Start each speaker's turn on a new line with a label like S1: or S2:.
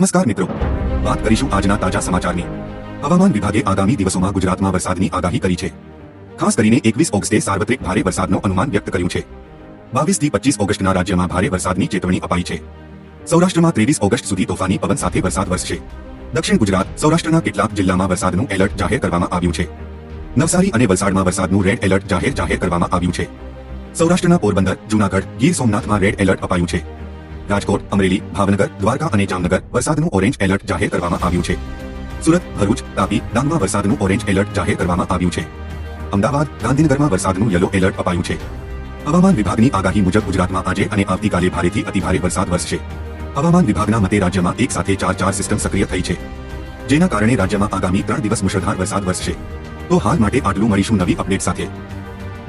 S1: નમસ્કાર મિત્રો વાત કરીશું આજના તાજા સમાચારની હવામાન વિભાગે આગામી દિવસોમાં ગુજરાતમાં વરસાદની આગાહી કરી છે ખાસ કરીને એકવીસ ઓગસ્ટે સાર્વત્રિક ભારે વરસાદનો અનુમાન વ્યક્ત કર્યું છે બાવીસ થી પચીસ ઓગસ્ટના રાજ્યમાં ભારે વરસાદની ચેતવણી અપાઈ છે સૌરાષ્ટ્રમાં ત્રેવીસ ઓગસ્ટ સુધી તોફાની પવન સાથે વરસાદ વરસશે દક્ષિણ ગુજરાત સૌરાષ્ટ્રના કેટલાક જિલ્લામાં વરસાદનું એલર્ટ જાહેર કરવામાં આવ્યું છે નવસારી અને વલસાડમાં વરસાદનું રેડ એલર્ટ જાહેર જાહેર કરવામાં આવ્યું છે સૌરાષ્ટ્રના પોરબંદર જૂનાગઢ ગીર સોમનાથમાં રેડ એલર્ટ અપાયું છે રાજકોટ, અમરેલી, ભાવનગર, દ્વારકા અને જામનગર વરસાદનું ઓરેન્જ એલર્ટ જાહેર કરવામાં આવ્યું છે. સુરત, ભરૂચ, તાપી, ડાંગમાં વરસાદનું ઓરેન્જ એલર્ટ જાહેર કરવામાં આવ્યું છે. અમદાવાદ, ગાંધીનગરમાં વરસાદનું યલો એલર્ટ અપાયું છે. હવામાન વિભાગની આગાહી મુજબ ગુજરાતમાં આજે અને આવતીકાલે ભારેથી અતિભારે વરસાદ વરસશે. હવામાન વિભાગના મતે રાજ્યમાં એક સાથે ચાર ચાર સિસ્ટમ સક્રિય થઈ છે. જેના કારણે રાજ્યમાં આગામી ત્રણ દિવસ મુશળધાર વરસાદ વરસશે. તો હાલ માટે આટલું મળીશું નવી અપડેટ સાથે.